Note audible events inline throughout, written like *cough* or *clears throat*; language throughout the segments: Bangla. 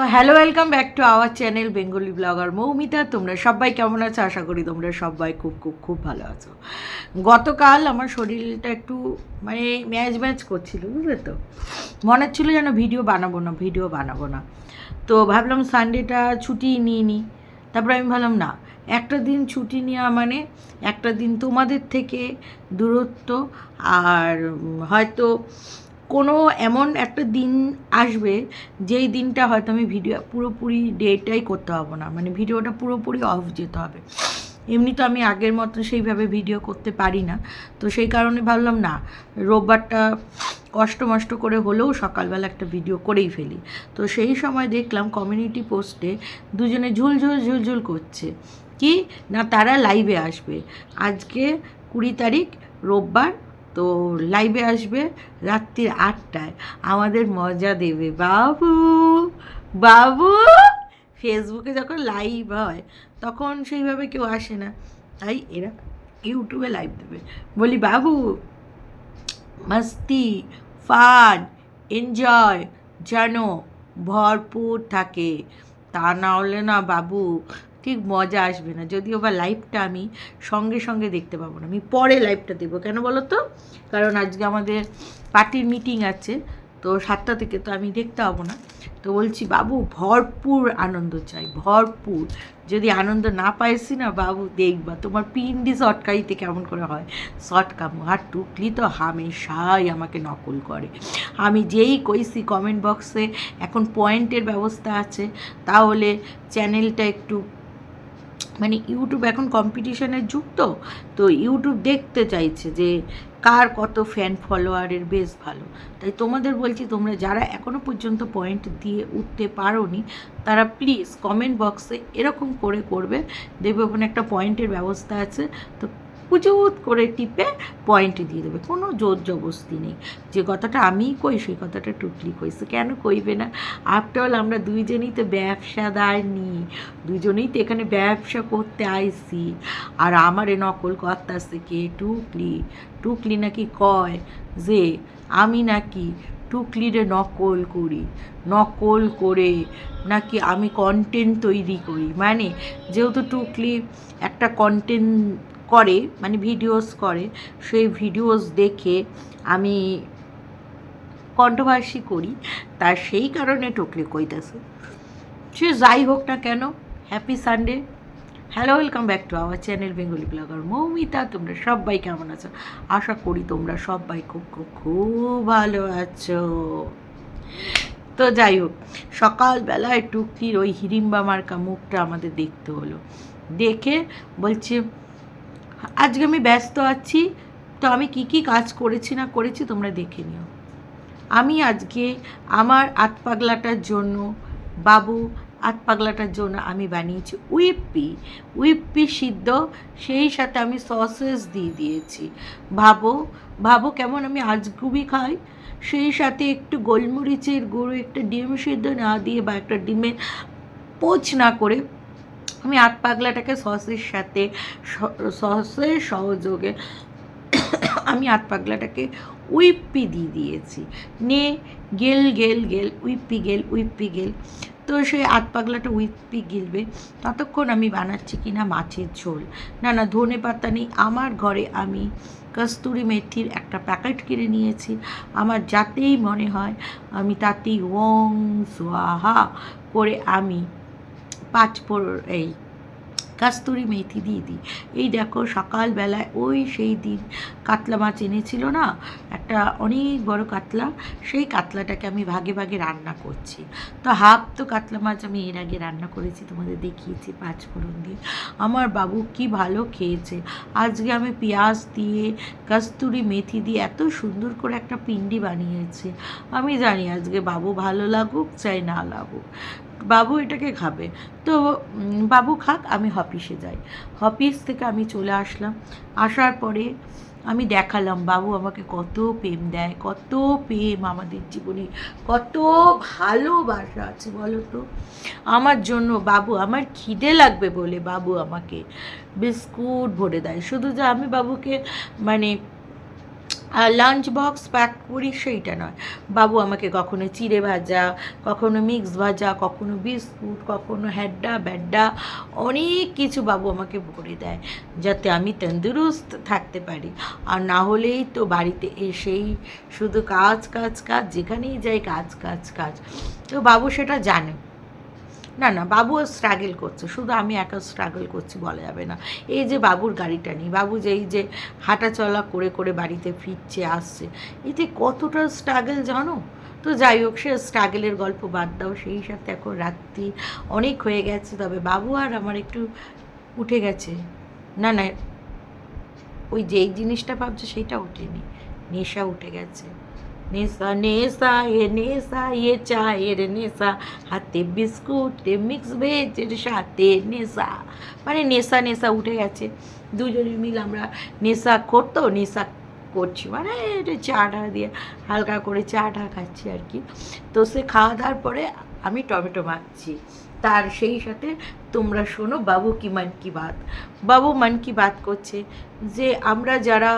তো hello welcome back to our channel Bengali blogger Moumita তোমরা সবাই কেমন আছো? আশা করি তোমরা সবাই খুব খুব খুব ভালো আছো। গতকাল আমার শরীরটা একটু মানে ম্যাচ ম্যাচ করছিল, বুঝলে তো? মনে হচ্ছিল যেন ভিডিও বানাবো না ভিডিও বানাবো না। তো ভাবলাম সানডেটা ছুটি নিয়ে নিই তারপরে আমি ভাবলাম, না, একটা দিন ছুটি নেওয়া মানে একটা দিন তোমাদের থেকে দূরত্ব আর হয়তো কোনো এমন একটা দিন আসবে যেই দিনটা হয়তো আমি ভিডিও, পুরোপুরি ডেটাই করতে পারব না। মানে ভিডিওটা পুরোপুরি অফ যেতে হবে। এমনি তো আমি আগের মতো সেইভাবে ভিডিও করতে পারি না। তো সেই কারণে ভাবলাম, না, রোববারটা কষ্ট মষ্ট করে হলেও সকালবেলা একটা ভিডিও করেই ফেলি। তো সেই সময় দেখলাম কমিউনিটি পোস্টে দুজনে ঝুলঝুল ঝুলঝুল করছে। কি? না, তারা লাইভে আসবে। আজকে কুড়ি তারিখ, রোববার তো লাইভে আসবে রাত্রির আটটায়। আমাদের মজা দেবে। বাবু বাবু! ফেসবুকে যখন লাইভ হয়, তখন সেইভাবে কেউ আসে না। তাই এরা ইউটিউবে লাইভ দেবে। বলি, বাবু, মাস্তি ফান এনজয় যেন ভরপুর থাকে। তা না হলে না, বাবু ঠিক মজা আসবে না। যদিও বা লাইভটা আমি সঙ্গে সঙ্গে দেখতে পাবো না। আমি পরে লাইভটা দেবো কেন বলো তো? কারণ আজকে আমাদের পার্টির মিটিং আছে, তো সাতটা থেকে তো আমি দেখতে পাবো না। তো বলছি, বাবু, ভরপুর আনন্দ চাই, ভরপুর। যদি আনন্দ না পাইছি না, বাবু, দেখবা তোমার পিন্ডি শর্টকারিতে কেমন করে হয়। শর্ট কামু আর টুকলি তো হামেশাই আমাকে নকল করে। আমি যেই কইছি কমেন্ট বক্সে এখন পয়েন্টের ব্যবস্থা আছে। তাহলে চ্যানেলটা একটু মানে ইউটিউব এখন কম্পিটিশনের যুগ তো তো ইউটিউব দেখতে চাইছে যে কার কত ফ্যান ফলোয়ারের বেশ ভালো। তাই তোমাদের বলছি, তোমরা যারা এখনও পর্যন্ত পয়েন্ট দিয়ে উঠতে পারোনি, তারা প্লিজ কমেন্ট বক্সে এরকম করে করবে। দেখবে ওখানে একটা পয়েন্টের ব্যবস্থা আছে। তো পুজুত করে টিপে পয়েন্ট দিয়ে দেবে। কোনো জোর জবস্তি নেই। যে কথাটা আমিই কই, সেই কথাটা টুকলি কইছে কেন কইবে না? আফটার অল আমরা দুইজনেই তো ব্যবসাদার নি দুজনেই তো এখানে ব্যবসা করতে আইসি। আর আমারে নকল করতেছে কে? টুকলি টুকলি নাকি কয় যে, আমি নাকি টুকলিরে নকল করি। নকল করে নাকি আমি কন্টেন্ট তৈরি করি। মানে যেহেতু টুকলি একটা কন্টেন্ট করে মানে ভিডিওস করে, সেই ভিডিওস দেখে আমি কন্ট্রোভার্সি করি, তার সেই কারণে টুকলি কইতেছে। সে যাই হোক না কেন happy Sunday hello welcome back to our channel Bengali blogger Moumita তোমরা সবাই কেমন আছো? আশা করি তোমরা সবাই খুব খুব খুব ভালো আছো। তো যাই হোক, সকালবেলায় টুকটির ওই হিড়িম্বা মার্কা মুখটা আমাদের দেখতে হলো। দেখে বলছে আজকে আমি ব্যস্ত আছি, তো আমি কি কি কাজ করেছি না করেছি তোমরা দেখে নিও। আমি আজকে আমার আত পাগলাটার জন্য, বাবু আত পাগলাটার জন্য আমি বানিয়েছি উইপ্পি উইপ্পি সিদ্ধ, সেই সাথে আমি সসেস দিয়ে দিয়েছি। ভাবো ভাবো কেমন আমি আজগুবি খাই। সেই সাথে একটু গোলমরিচের গুঁড়ো, একটা ডিম সিদ্ধ না দিয়ে বা একটা ডিমের পোচ না করে আমি আত পাগলাটাকে সসের সাথে সসের সহযোগে আমি আত পাগলাটাকে উইপ্পি দিয়ে দিয়েছি। নে, গেল গেল গেল, উইপ্পি গেল উইপ্পি, গেল। তো সেই আত পাগলাটা উইপ্পি গিলবে। ততক্ষণ আমি বানাচ্ছি কিনা মাছের ঝোল। না না, ধনে পাতা নেই। আমার ঘরে আমি কস্তুরি মেথির একটা প্যাকেট কিনে নিয়েছি। আমার যাতেই মনে হয় আমি তাতেই ওং, সোয়াহা করে আমি পাঁচ ফোর এই কাস্তুরি মেথি দিয়ে দিই এই দেখো সকালবেলায়, ওই সেই দিন কাতলা মাছ এনেছিল না? একটা অনেক বড় কাতলা, সেই কাতলাটাকে আমি ভাগে ভাগে রান্না করছি। তো হাফ তো কাতলা মাছ আমি এর আগে রান্না করেছি, তোমাদের দেখিয়েছি পাঁচ ফোড়ন দিয়ে। আমার বাবু কি ভালো খেয়েছে। আজকে আমি পেঁয়াজ দিয়ে, কাস্তুরি মেথি দিয়ে এত সুন্দর করে একটা পিন্ডি বানিয়েছি। আমি জানি আজকে বাবু ভালো লাগুক, চাই না লাগুক। বাবু এটাকে খাবে। তো বাবু খাক, আমি হপিসে যাই। হপিস থেকে আমি চলে আসলাম। আসার পরে আমি দেখালাম, বাবু আমাকে কত প্রেম দেয়, কত প্রেম আমাদের জীবনে, কত ভালোবাসা আছে, বলো তো। আমার জন্য, বাবু, আমার খিদে লাগবে বলে বাবু আমাকে বিস্কুট ভরে দেয়। শুধু যে আমি বাবুকে মানে লাঞ্চ বক্স প্যাক করি সেইটা নয়। বাবু আমাকে কখনো চিড়ে ভাজা, কখনো মিক্স ভাজা, কখনো বিস্কুট, কখনো হ্যাড্ডা, ব্যাড্ডা, অনেক কিছু বাবু আমাকে ভরে দেয় যাতে আমি তন্দুরুস্ত থাকতে পারি। আর না হলেই তো বাড়িতে এসেই শুধু কাজ কাজ কাজ, যেখানেই যাই কাজ কাজ কাজ। তো বাবু সেটা জানে। না না বাবুও স্ট্রাগল করছে। শুধু আমি একা স্ট্রাগল করছি বলা যাবে না। এই যে বাবুর গাড়িটা নিই বাবু যে এই যে হাঁটা চলা করে করে বাড়িতে ফিরছে, আসছে, এতে কতটা স্ট্রাগল জানো? তো যাই হোক, সে স্ট্রাগলের গল্প বাদ দাও। সেই সাথে এখন রাত্রি অনেক হয়ে গেছে, তবে বাবু আর আমার একটু উঠে গেছে। না না, ওই যেই জিনিসটা ভাবছে সেইটা ওঠেনি। নেশা উঠে গেছে। নেশা নেশা এ নেশা এ চায়ের নেশা হাতে বিস্কুট মিক্স ভেজের সাথে নেশা মানে নেশা নেশা উঠে গেছে। দুজনে মিল আমরা নেশা করতো নেশা করছি। মানে এটা চা টা দিয়ে হালকা করে চা টা খাচ্ছি আর কি। তো সে খাওয়া দাওয়ার পরে আমি টমেটো মাখছি। তার সেই সাথে তোমরা শোনো বাবু কি মান কি বাত। বাবু মান কি বাত করছে যে আমরা যারা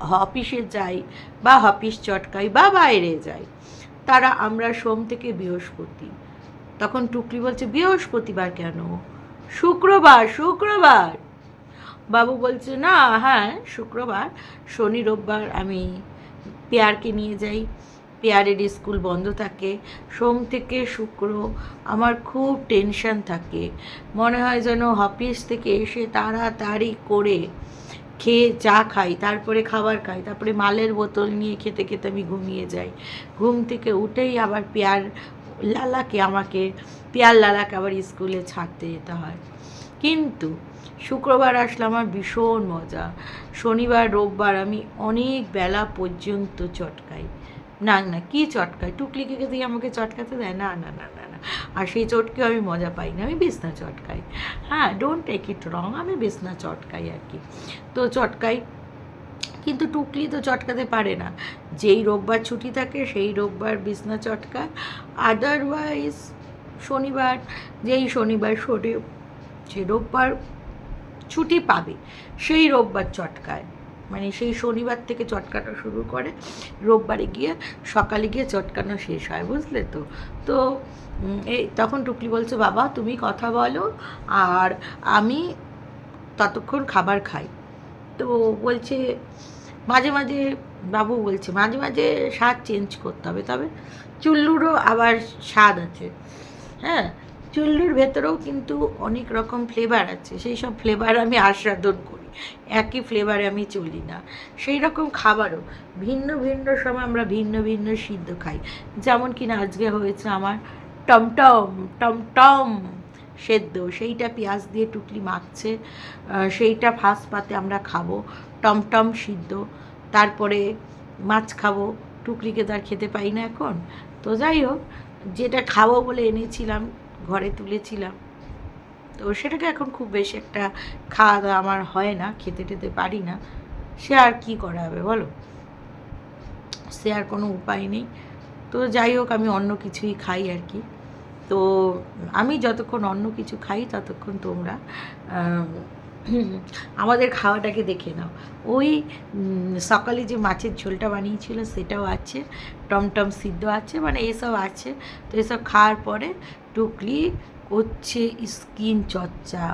অফিসে যাই বা অফিস চটকাই বা বাইরে যাই, তারা আমরা সোম থেকে বৃহস্পতি। তখন টুকলি বলছে, বৃহস্পতিবার কেন? শুক্রবার শুক্রবার। বাবু বলছে, না হ্যাঁ শুক্রবার, শনি, রোববার আমি পেয়ারকে নিয়ে যাই। পেয়ারের স্কুল বন্ধ থাকে। সোম থেকে শুক্র আমার খুব টেনশন থাকে। মনে হয় যেন অফিস থেকে এসে তাড়াতাড়ি করে খেয়ে চা খাই, তারপরে খাবার খাই, তারপরে মালের বোতল নিয়ে খেতে খেতে আমি ঘুমিয়ে যাই। ঘুম থেকে উঠেই আবার পেয়ার লালাকে আমাকে, পেয়ার লালাকে আবার স্কুলে ছাড়তে যেতে হয়। কিন্তু শুক্রবার আসলে আমার ভীষণ মজা। শনিবার, রোববার আমি অনেক বেলা পর্যন্ত চটকাই। না না, কি চটকাই? টুকলিকে দিয়ে আমাকে চটকাতে দেয়? না না না না না। *laughs* আর সেই চটকে আমি মজা পাই না আমি বিছনা চটকাই। হ্যাঁ ডোন্ট টেক ইট রং আমি বিছনা চটকাই আর কি। তো চটকাই, কিন্তু টুকলি তো চটকাতে পারে না। যেই রোববার ছুটি থাকে, সেই রোববার বিছনা চটকায় আদারওয়াইজ শনিবার, যেই শনিবার শনি, যে রোববার ছুটি পাবে, সেই রোববার চটকায়। মানে সেই শনিবার থেকে চটকানো শুরু করে। রোববারে গিয়ে সকালে গিয়ে চটকানো শেষ হয়, বুঝলে তো? তো এই তখন টুকলি বলছে, বাবা, তুমি কথা বলো আর আমি ততক্ষণ খাবার খাই। তো বলছে, মাঝে মাঝে, বাবু বলছে, মাঝে মাঝে স্বাদ চেঞ্জ করতে হবে, তবে চুল্লুরও আবার স্বাদ আছে। হ্যাঁ? চুল্লুর ভেতরেও কিন্তু অনেক রকম ফ্লেভার আছে। সেই সব ফ্লেভার আমি আস্বাদন করি। একই ফ্লেভারে আমি চলি না। সেই রকম খাবারও ভিন্ন ভিন্ন সময় আমরা ভিন্ন ভিন্ন সিদ্ধ খাই। যেমন কিনা আজকে হয়েছে আমার টমটম টমটম সেদ্ধ। সেইটা পেঁয়াজ দিয়ে টুকলি মাখছে। সেইটা ফার্স্ট পাতে আমরা খাব। টমটম সিদ্ধ। তারপরে মাছ খাব। টুকলিকে তো আর খেতে পাই না এখন। তো যাই হোক, যেটা খাব বলে এনেছিলাম ঘরে তুলেছিলাম। তো সেটাকে এখন খুব বেশি একটা খাওয়া দাওয়া আমার হয় না, খেতে টেতে পারি না। সে আর কি করা হবে বলো? সে আর কোনো উপায় নেই। তো যাই হোক, আমি অন্য কিছুই খাই আর কি। তো আমি যতক্ষণ অন্য কিছু খাই, ততক্ষণ তোমরা আমাদের খাওয়াটাকে দেখে নাও। ওই সকালে যে মাছের ঝোলটা বানিয়েছিল, সেটাও আছে। টমটম সিদ্ধ আছে মানে এসব আছে। তো এসব খাওয়ার পরে টুকলি করছে স্কিন চর্চা।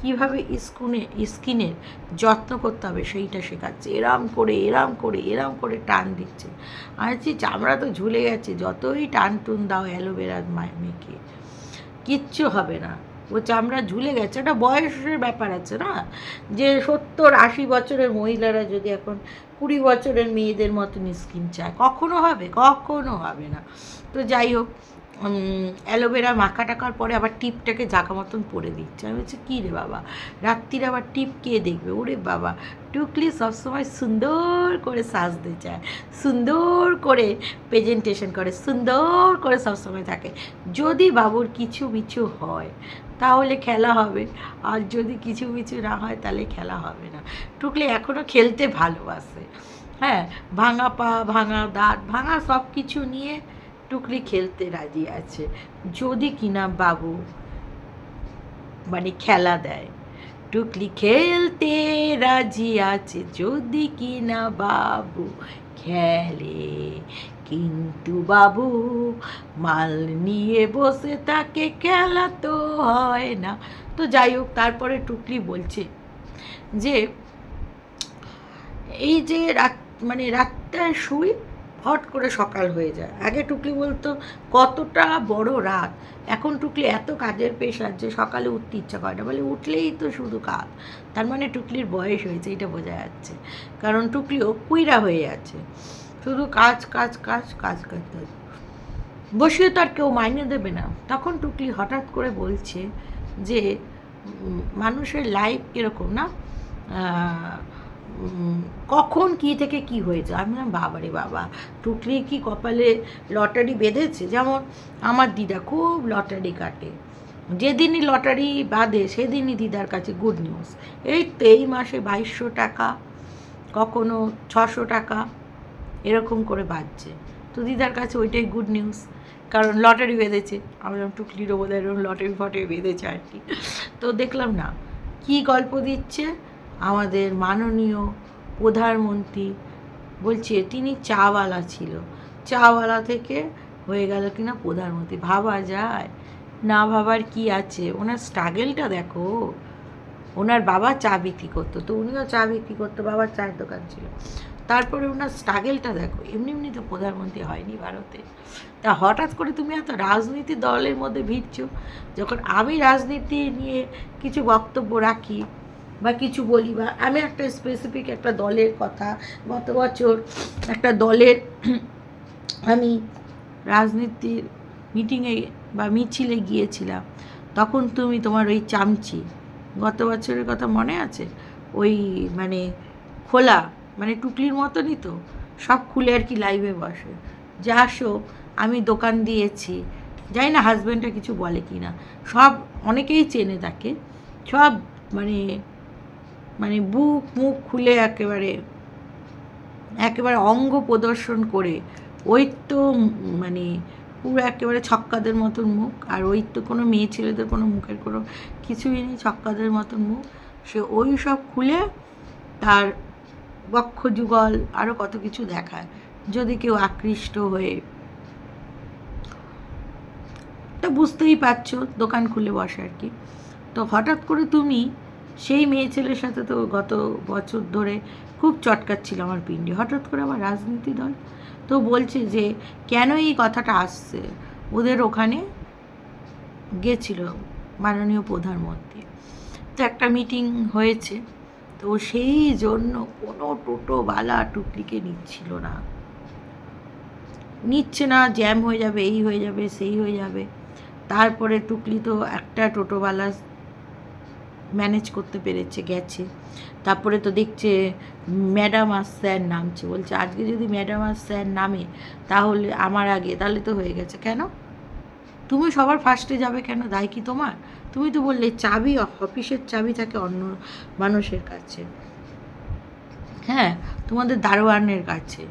কীভাবে স্কুনে, স্কিনের যত্ন করতে হবে সেইটা শেখাচ্ছে। এরাম করে এরাম করে এরাম করে টান দিচ্ছে। আর যে চামড়া তো ঝুলে গেছে, যতই টান টুন দাও অ্যালোভেরার মেখে কিচ্ছু হবে না। ও চামড়া ঝুলে গেছে। একটা বয়সের ব্যাপার আছে না? যে সত্তর, আশি বছরের মহিলারা যদি এখন কুড়ি বছরের মেয়েদের মতন স্কিন চায়, কখনো হবে কখনো হবে না। তো যাই হোক অ্যালোভেরা মাখা টাকার পরে আবার টিপটাকে জাগা মতন পরে দিচ্ছে। আমি বলছি, কী রে বাবা? রাত্রিরে আবার টিপ কে দেখবে? ওরে বাবা, টুকলি সবসময় সুন্দর করে সাজতে চায়, সুন্দর করে প্রেজেন্টেশন করে, সুন্দর করে সবসময় থাকে। যদি বাবুর কিছু কিছু হয়, তাহলে খেলা হবে। আর যদি কিছু কিছু না হয়, তাহলে খেলা হবে না। টুকলি এখনও খেলতে ভালোবাসে। হ্যাঁ ভাঙা পা, ভাঙা দাঁত, ভাঙা সব কিছু নিয়ে টুকলি খেলতে রাজি আছে। যদি কিনা বাবু মানে খেলা দেয়। টুকলি খেলতে রাজি আছে যদি কি না বাবু খেলে। কিন্তু বাবু মাল নিয়ে বসে তাকে খেলা তো হয় না। তো যাই হোক, তারপরে টুকলি বলছে যে, এই যে রাত মানে রাতটায় শুই হট করে সকাল হয়ে যায়। আগে টুকলি বলতো, কতটা বড় রাত। এখন টুকলি এত কাজের পেশার যে সকালে উঠতে ইচ্ছা করে না। বলে, উঠলেই তো শুধু কাজ। তার মানে টুকলির বয়স হয়েছে, এটা বোঝা যাচ্ছে। কারণ টুকলিও কুইরা হয়ে যাচ্ছে শুধু কাজ কাজ কাজ কাজ কাজ কাজ। বসিয়ে তো আর কেউ মাইনে দেবে না। তখন টুকলি হঠাৎ করে বলছে যে মানুষের লাইফ কীরকম না? কখন কি থেকে কি হয়েছে? আমি না বাবারে বাবা টুকলি কি কপালে লটারি বেঁধেছে? যেমন আমার দিদা খুব লটারি কাটে। যেদিনই লটারি বাঁধে, সেদিনই দিদার কাছে গুড নিউজ এই তো এই মাসে বাইশশো টাকা, কখনো ছশো টাকা, এরকম করে বাজছে তো দিদার কাছে ওইটাই গুড নিউজ কারণ লটারি বেঁধেছে। আমরা টুকলিরও বোধ হয় লটারি ফটারি বেঁধেছে আর কি। তো দেখলাম না, কি গল্প দিচ্ছে? আমাদের মাননীয় প্রধানমন্ত্রী বলছে, তিনি চাওয়ালা ছিল। চাওয়ালা থেকে হয়ে গেল কিনা প্রধানমন্ত্রী? ভাবা যায়। না ভাবার কি আছে? ওনার স্ট্রাগেলটা দেখো। ওনার বাবা চা বিক্রি করতো, তো উনিও চা বিক্রি করতো, বাবার চায়ের দোকান ছিল। তারপরে ওনার স্ট্রাগেলটা দেখো। এমনি এমনি তো প্রধানমন্ত্রী হয়নি ভারতে। তা হঠাৎ করে তুমি এত রাজনীতি দলের মধ্যে ভিড়ছো যখন আমি রাজনীতি নিয়ে কিছু বক্তব্য রাখি বা কিছু বলি বা আমি একটা স্পেসিফিক একটা দলের কথা, গত বছর একটা দলের *clears throat* আমি রাজনীতির মিটিংয়ে বা মিছিলে গিয়েছিলাম। তখন তুমি তোমার ওই চামচি, গত বছরের কথা মনে আছে? ওই মানে খোলা মানে টুকলির মতনই তো, সব খুলে আর কি লাইভে বসে। যে আসো, আমি দোকান দিয়েছি। জানি না হাজব্যান্ডটা কিছু বলে কি না সব অনেকেই চেনে তাকে। সব মানে মানে বুক মুখ খুলে একেবারে একেবারে অঙ্গ প্রদর্শন করে। ওই তো মানে পুরো একেবারে ছক্কাদের মতন মুখ। আর ওই তো কোনো মেয়ে ছেলেদের কোনো মুখের কোনো কিছুই নেই, ছক্কাদের মতন মুখ। সে ওই সব খুলে তার বক্ষ যুগল আরও কত কিছু দেখায়। যদি কেউ আকৃষ্ট হয়ে তা বুঝতেই পারছ, দোকান খুলে বসে আর কি। তো হঠাৎ করে তুমি সেই মেয়ে ছেলের সাথে তো গত বছর ধরে খুব চটকাচ্ছিল আমার পিণ্ডি হঠাৎ করে আমার রাজনীতি দল তো বলছে যে, কেন এই কথাটা আসছে? ওদের ওখানে গেছিল মাননীয় প্রধানমন্ত্রী। তো একটা মিটিং হয়েছে, তো সেই জন্য কোনো টোটোওয়ালা টুকলিকে নিচ্ছিল না। নিচ্ছে না, জ্যাম হয়ে যাবে, এই হয়ে যাবে, সেই হয়ে যাবে। তারপরে টুকলি তো একটা টোটোওয়ালা ম্যানেজ করতে পেরেছে, গেছে। তারপরে তো দেখছে ম্যাডাম আর স্যার নামছে। বলছে, আজকে যদি ম্যাডাম আর স্যার নামে, তাহলে আমার আগে, তাহলে তো হয়ে গেছে। কেন? তুমি সবার ফার্স্টে যাবে কেন? দায় কি তোমার? তুমি তো বললে, চাবি, অফিসের চাবি থাকে অন্য মানুষের কাছে। হ্যাঁ তোমাদের দারোয়ানের কাছে।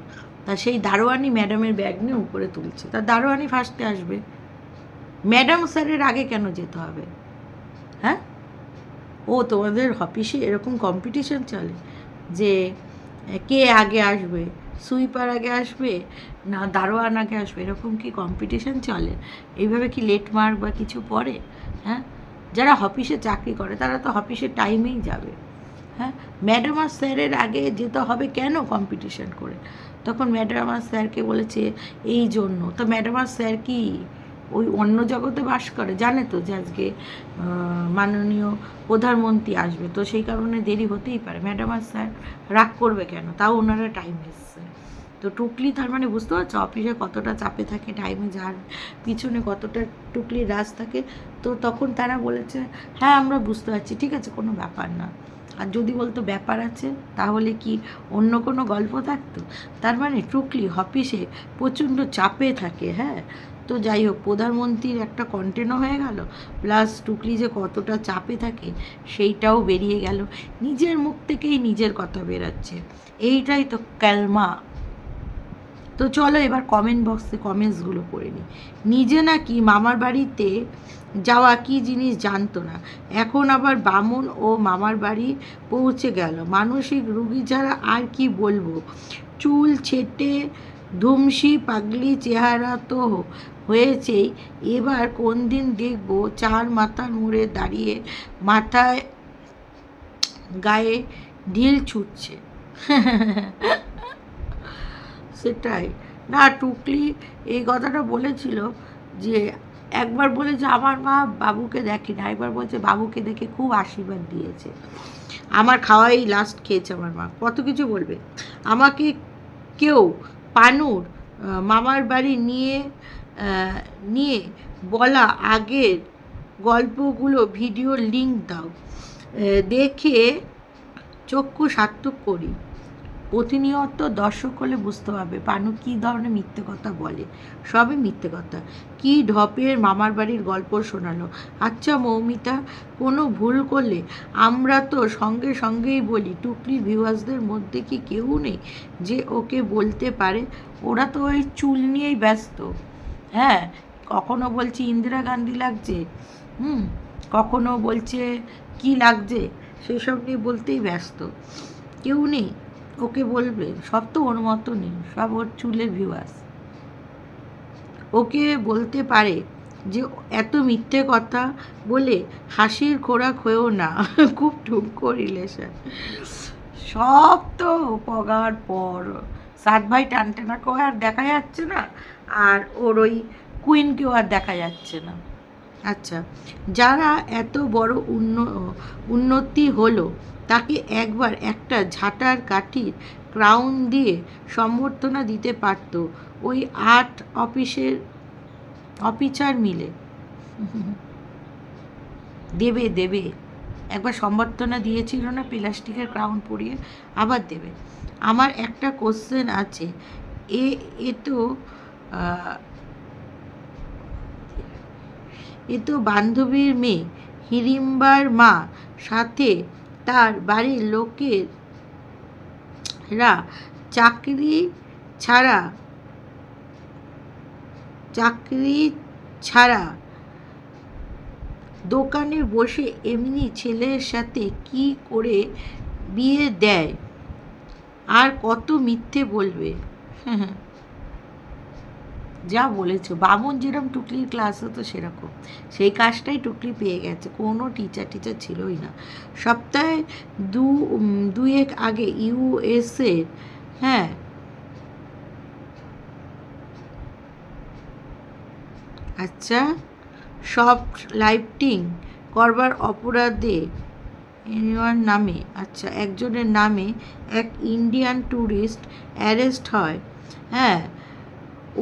তা সেই দারোয়ানি ম্যাডামের ব্যাগ নিয়ে উপরে তুলছে। তা দারোয়ানি ফার্স্টে আসবে। ম্যাডাম স্যারের আগে কেন যেতে হবে? হ্যাঁ? ও তোমাদের অফিসে এরকম কম্পিটিশন চলে যে, কে আগে আসবে? সুইপার আগে আসবে? না, দারোয়ান আগে আসবে? এরকম কি কম্পিটিশন চলে? এইভাবে কি লেট মার্ক বা কিছু পড়ে? হ্যাঁ? যারা অফিসে চাকরি করে, তারা তো অফিসের টাইমেই যাবে। হ্যাঁ? ম্যাডাম আর স্যারের আগে যেতে হবে কেন কম্পিটিশন করে? তখন ম্যাডাম আর স্যারকে বলেছে, এই জন্য। তো ম্যাডাম আর স্যার কি? ওই অন্য জগতে বাস করে, জানে তো যে আজকে মাননীয় প্রধানমন্ত্রী আসবে। তো সেই কারণে দেরি হতেই পারে। ম্যাডাম আর স্যার রাগ করবে কেন? তাও ওনারা টাইম এসছে। তো টুকলি তার মানে বুঝতে পারছ? অফিসে কতটা চাপে থাকে টাইমে যার পিছনে কতটা টুকলি রাজ থাকে, তো তখন তারা বলেছে হ্যাঁ আমরা বুঝতে পারছি, ঠিক আছে, কোনো ব্যাপার না। আর যদি বলতো ব্যাপার আছে, তাহলে কি অন্য কোনো গল্প থাকতো? তার মানে টুকলি অফিসে প্রচণ্ড চাপে থাকে হ্যাঁ? তো যাই হোক, প্রধানমন্ত্রীর একটা কন্টেন্টও হয়ে গেল প্লাস টুকলি যে কতটা চাপে থাকে সেইটাও বেরিয়ে গেল। নিজের মুখ থেকেই নিজের কথা বেরাচ্ছে। এইটাই তো ক্যালমা। তো চলো এবার কমেন্ট বক্সে কমেন্টসগুলো পড়ে নিই। নিজে নাকি মামার বাড়িতে যাওয়া কি জিনিস জানতো না। এখন আবার বামুন ও মামার বাড়ি পৌঁছে গেল। মানসিক রুগী যারা আর কি বলব? চুল ছেটে ধুমসি পাগলি চেহারা তো হয়েছেই। এবার কোন দিন দেখব চার মাথার মোড়ে দাঁড়িয়ে মাথায় গায়ে ঢিল ছুটছে। সেটাই। না, টুকলি এই কথাটা বলেছিল যে একবার বলেছে আমার মা বাবুকে দেখে না একবার বলছে বাবুকে দেখে খুব আশীর্বাদ দিয়েছে। আমার খাওয়াই লাস্ট খেয়েছে আমার মা। কত কিছু বলবে। আমাকে কেউ পানুর মামার বাড়ি নিয়ে নিয়ে বলা আগের গল্পগুলো ভিডিও লিঙ্ক দাও। দেখে চক্ষু সার্থক করি। প্রতিনিয়ত দর্শক হলে বুঝতে পারবে পানু কী ধরনের মিথ্যে কথা বলে। সবই মিথ্যে কথা। কি ঢপের মামার বাড়ির গল্প শোনালো। আচ্ছা মৌমিতা, কোনো ভুল করলে আমরা তো সঙ্গে সঙ্গেই বলি টুকলির ভিউয়ার্সদের মধ্যে কি কেউ নেই যে ওকে বলতে পারে? ওরা তো ওই চুল নিয়েই ব্যস্ত। হ্যাঁ কখনো বলছে ইন্দিরা গান্ধী লাগছে, হুম, কখনো বলছে কি লাগছে, সেসব নিয়ে বলতেই ব্যস্ত। কেউ নেই। ওকে বলবে, সব তো ওর মতো নেই, সব ওর চুলের ভিউয়ার্স ওকে বলতে পারে যে, এত মিথ্যে কথা বলে হাসির খোরাক হয়েও না। *laughs* খুব ঠুমকো রিলেশন সব তো পগার পর। সাত ভাই টানটেনাকেও আর দেখা যাচ্ছে না। আর ওর ওই কুইনকেও আর দেখা যাচ্ছে না। আচ্ছা যারা এত বড় উন্ন, উন্নতি হলো তাকে একবার একটা ঝাঁটার কাঠির ক্রাউন দিয়ে সম্বর্ধনা দিতে পারত ওই আর্ট অফিসের অফিসার মিলে। দেবে দেবে। একবার সম্বর্ধনা দিয়েছিল না প্লাস্টিকের ক্রাউন পরিয়ে, আবার দেবে। আমার একটা কোশ্চেন আছে। এ এ তো এ তো বান্ধবীর মেয়ে হিড়িম্বার মা সাথে তার বাড়ির লোকেরা চাকরি ছাড়া চাকরি ছাড়া দোকানে বসে এমনি ছেলের সাথে কি করে বিয়ে দেয়? আর কত মিথ্যে বলবে? যা বলেছ, বামন যেরকম টুকলির ক্লাস হতো সেরকম। সেই কাজটাই টুকলি পেয়ে গেছে, কোনো টিচার টিচার ছিলই না। সপ্তাহে দু দুয়েক আগে ইউএসএ হ্যাঁ আচ্ছা সব লাইফটিং করবার অপরাধে এনিওয়ার নামে আচ্ছা একজনের নামে এক ইন্ডিয়ান ট্যুরিস্ট অ্যারেস্ট হয় হ্যাঁ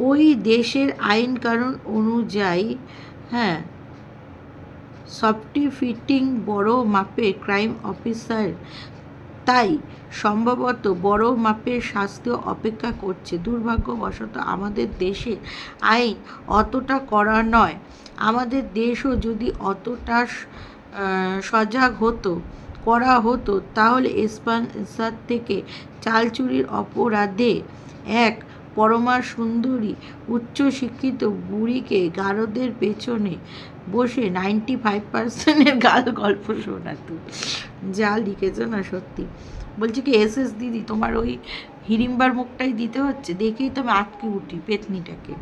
ওই দেশের আইন কানুন অনুযায়ী হ্যাঁ সফটি ফিটিং বড় মাপের ক্রাইম অফিসার, তাই সম্ভবত বড় মাপের শাস্তি অপেক্ষা করছে। দুর্ভাগ্যবশত আমাদের দেশে আইন অতটা করা নয়। আমাদের দেশও যদি অতটা সজাগ হতো করা হতো, তাহলে স্পন্সার থেকে চাল চুরির অপরাধে এক পরমা সুন্দরী, উচ্চশিক্ষিত বুড়িকে গারদের পেছনে বসে নাইনটি ফাইভ পার্সেন্টের গাল গল্প শোনাতো। যা লিখেছো না সত্যি। বলছি কি, এস এস দিদি, তোমার ওই হিড়িম্বার মুখটাই দিতে হচ্ছে? দেখেই তো আমি আটকে উঠি পেতনিটাকে।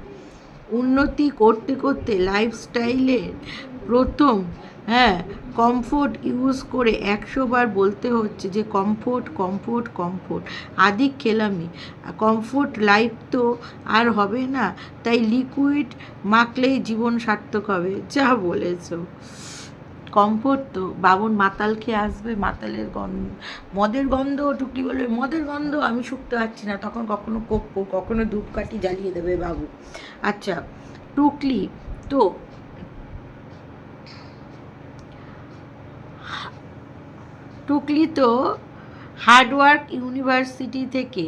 উন্নতি করতে করতে লাইফস্টাইলের প্রথম হ্যাঁ কমফোর্ট ইউজ করে একশো বার বলতে হচ্ছে যে কমফোর্ট কমফোর্ট কমফোর্ট আদিক খেলামি। কমফোর্ট লাইফ তো আর হবে না, তাই লিকুইড মাখলেই জীবন সার্থক হবে, যা বলেছ। কমফোর্ট তো বাবুন মাতাল খেয়ে আসবে, মাতালের গন্ধ। মদের গন্ধ টুকলি বলবে মদের গন্ধ আমি শুকতে পারছি না, তখন কখনো কোপ্পো, কখনো ধূপকাঠি জ্বালিয়ে দেবে বাবু। আচ্ছা টুকলি তো টুকলি তো হার্ডওয়ার্ক ইউনিভার্সিটি থেকে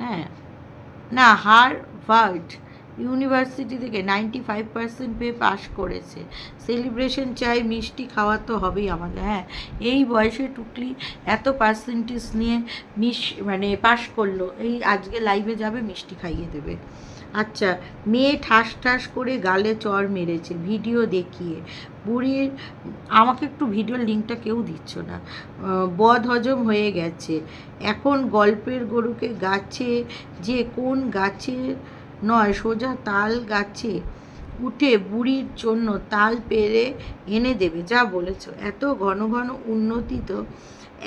হ্যাঁ না, হারভার্ড ইউনিভার্সিটি থেকে নাইনটি ফাইভ পার্সেন্ট পেয়ে পাশ করেছে। সেলিব্রেশন চাই, মিষ্টি খাওয়া তো হবেই আমাদের হ্যাঁ। এই বয়সে টুকলি এত পার্সেন্টেজ নিয়ে মিস মানে পাশ করল, এই আজকে লাইভে যাবে, মিষ্টি খাইয়ে দেবে। আচ্ছা মেয়ে ঠাস ঠাস করে গালে চর মেরেছে, ভিডিও দেখিয়ে। বুড়ির, আমাকে একটু ভিডিওর লিঙ্কটা কেউ দিচ্ছ না। বদ হজম হয়ে গেছে। এখন গল্পের গরুকে গাছে, যে কোন গাছে নয়, সোজা তাল গাছে উঠে বুড়ির জন্য তাল পেরে এনে দেবে, যা বলেছ। এত ঘন ঘন উন্নতি তো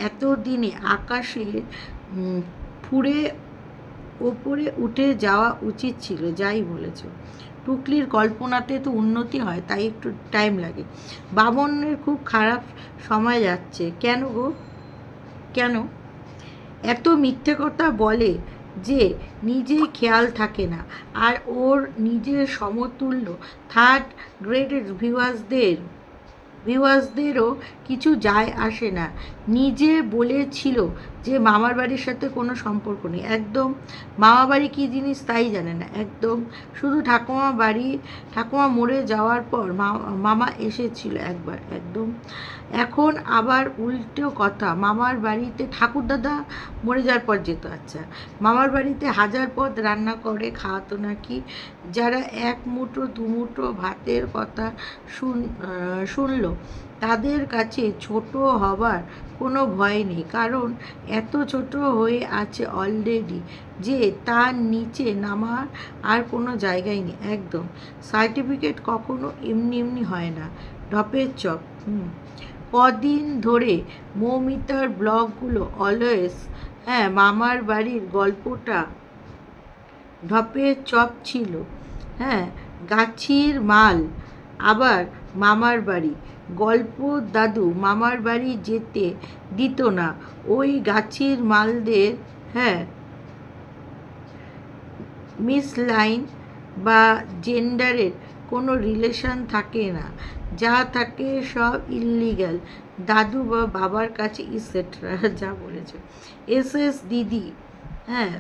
এত দিনে আকাশে ফুরে ওপরে উঠে যাওয়া উচিত ছিল, যাই বলেছ। টুকলির কল্পনাতে তো উন্নতি হয়, তাই একটু টাইম লাগে। বামনের খুব খারাপ সময় যাচ্ছে। কেন গো? কেন? এত মিথ্যে কথা বলে যে নিজেই খেয়াল থাকে না, আর ওর নিজের সমতুল্য থার্ড গ্রেডের ভিউয়ার্সদের ভিউয়ার্সদেরও কিছু যায় আসে না। নিজে বলেছিল যে মামার বাড়ির সাথে কোনো সম্পর্ক নেই। একদম মামা বাড়ি কী জিনিস তাই জানে না। একদম শুধু ঠাকুমা বাড়ি, ঠাকুমা মরে যাওয়ার পর মামা এসেছিল একবার। একদম। এখন আবার উল্টো কথা, মামার বাড়িতে ঠাকুর দাদা মরে যাওয়ার পর যেত। আচ্ছা মামার বাড়িতে হাজার পদ রান্না করে, খাওয়াতো নাকি? যারা এক মুঠো, দু মুঠো ভাতের কথা শুন শুনলো তাদের কাছে ছোট হবার কোনো ভয় নেই, কারণ এত ছোট হয়ে আছে অলরেডি যে তার নিচে নামার আর কোনো জায়গায় নেই, একদম। সার্টিফিকেট কখনো এমনি এমনি হয় না, ঢপের চপ, হুম। কদিন ধরে মৌমিতার ব্লগগুলো অলওয়েজ হ্যাঁ মামার বাড়ির গল্পটা ঢপের চপ ছিল হ্যাঁ গাছির মাল, আবার মামার বাড়ি। গল্প দাদু মামার বাড়ি যেতে দিত না। ওই গাছির মালদের হ্যাঁ মিস লাইন বা জেন্ডারের কোনো রিলেশন থাকে না। যা থাকে সব ইললিগ্যাল দাদু বা বাবার কাছে ইসেট্রা *laughs* যা বলেছে। এস এস দিদি হ্যাঁ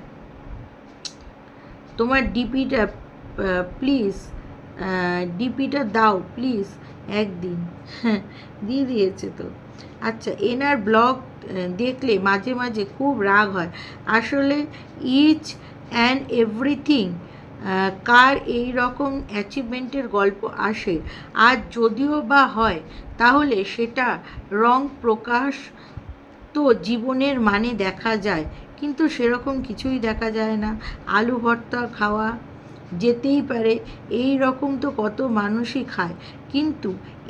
তোমার ডিপিটা প্লিজ ডিপিটা দাও প্লিজ একদিন। হ্যাঁ দিয়ে দিয়েছে তো। আচ্ছা এনার ব্লগ দেখলে মাঝে মাঝে খুব রাগ হয়। আসলে ইচ অ্যান্ড এভরিথিং কার এই রকম অ্যাচিভমেন্টের গল্প আসে। আর যদিও বা হয়, তাহলে সেটা রং প্রকাশ তো জীবনের মানে দেখা যায়, কিন্তু সেরকম কিছুই দেখা যায় না। আলু ভর্তা খাওয়া যেতেই পারে, এই রকম তো কত মানুষই খায়। কিন্তু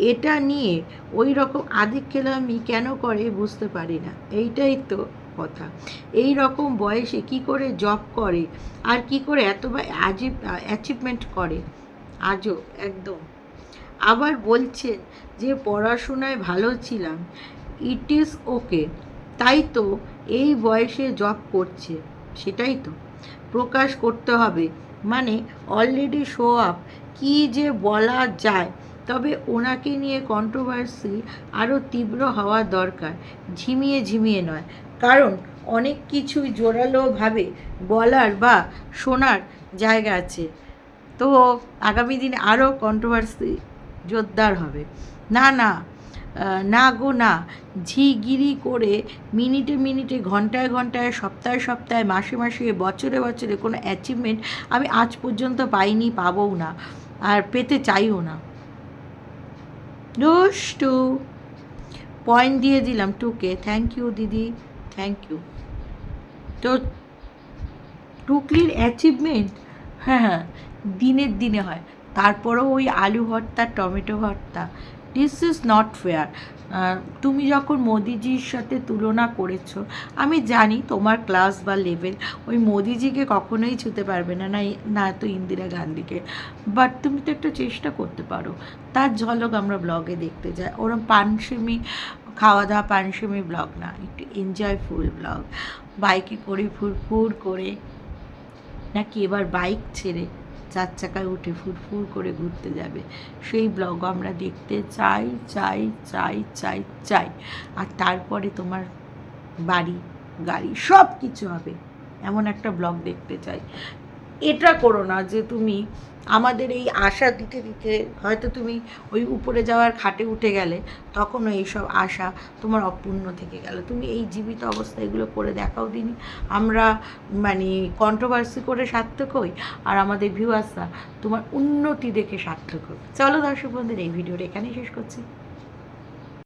এটা নিয়ে ওই রকম আদিক খেলামি কেন করে বুঝতে পারি না। এইটাই তো কথা। এই রকম বয়সে কি করে জব করে আর কি করে এত অ্যাচিভমেন্ট করে? আজও, একদম। আবার বলছেন যে পড়াশোনায় ভালো ছিলাম ইট ইজ ওকে তাই তো এই বয়সে জব করছে, সেটাই তো। প্রকাশ করতে হবে। মানে অলরেডি শো আপ কী যে বলা যায়। তবে ওনাকে নিয়ে কন্ট্রোভার্সি আরও তীব্র হওয়া দরকার, ঝিমিয়ে ঝিমিয়ে নয়। কারণ অনেক কিছুই জোরালোভাবে বলার বা শোনার জায়গা আছে। তো আগামী দিনে আরও কন্ট্রোভার্সি জোরদার হবে। না না না গো, না। ঝিগিরি করে মিনিটে মিনিটে, ঘন্টায় ঘন্টায় সপ্তাহে সপ্তাহে মাসে মাসে, বছরে বছরে কোনো অ্যাচিভমেন্ট আমি আজ পর্যন্ত পাইনি, পাবও না আর পেতে চাইও না। দুষ্টু। পয়েন্ট দিয়ে দিলাম টুকে। থ্যাংক ইউ দিদি। থ্যাংক ইউ তো টুকলির অ্যাচিভমেন্ট হ্যাঁ হ্যাঁ। দিনের দিনে হয়। তারপরেও ওই আলু ভর্তা, টমেটো ভর্তা। দিস ইজ নট ফেয়ার তুমি যখন মোদিজির সাথে তুলনা করেছ, আমি জানি তোমার ক্লাস বা লেভেল ওই মোদিজিকে কখনোই ছুতে পারবে না না না তো ইন্দিরা গান্ধীকে। বাট তুমি তো একটা চেষ্টা করতে পারো। তার ঝলক আমরা ব্লগে দেখতে যাই। ওরম পানসিমি খাওয়া দাওয়া পানসিমি ব্লগ না, একটু এনজয়ফুল ব্লগ বাইকে করে ফুরফুর করে, নাকি এবার বাইক ছেড়ে চার চাকায় উঠে ফুরফুর করে ঘুরতে যাবে। সেই ব্লগ আমরা দেখতে চাই চাই চাই চাই চাই। আর তারপরে তোমার বাড়ি, গাড়ি সব কিছু হবে। এমন একটা ব্লগ দেখতে চাই। এটা করো না যে তুমি আমাদের এই আশা দিতে দিতে হয়তো তুমি ওই উপরে যাওয়ার খাটে উঠে গেলে তখন এইসব আশা তোমার অপূর্ণ থেকে গেল। তুমি এই জীবিত অবস্থা এগুলো করে দেখাও দিনি। আমরা মানে কন্ট্রোভার্সি করে সার্থক হই আর আমাদের ভিউয়ার্সরা তোমার উন্নতি দেখে সার্থক হোক চলো দর্শক বন্ধুরা, এই ভিডিওটা এখানেই শেষ করছি।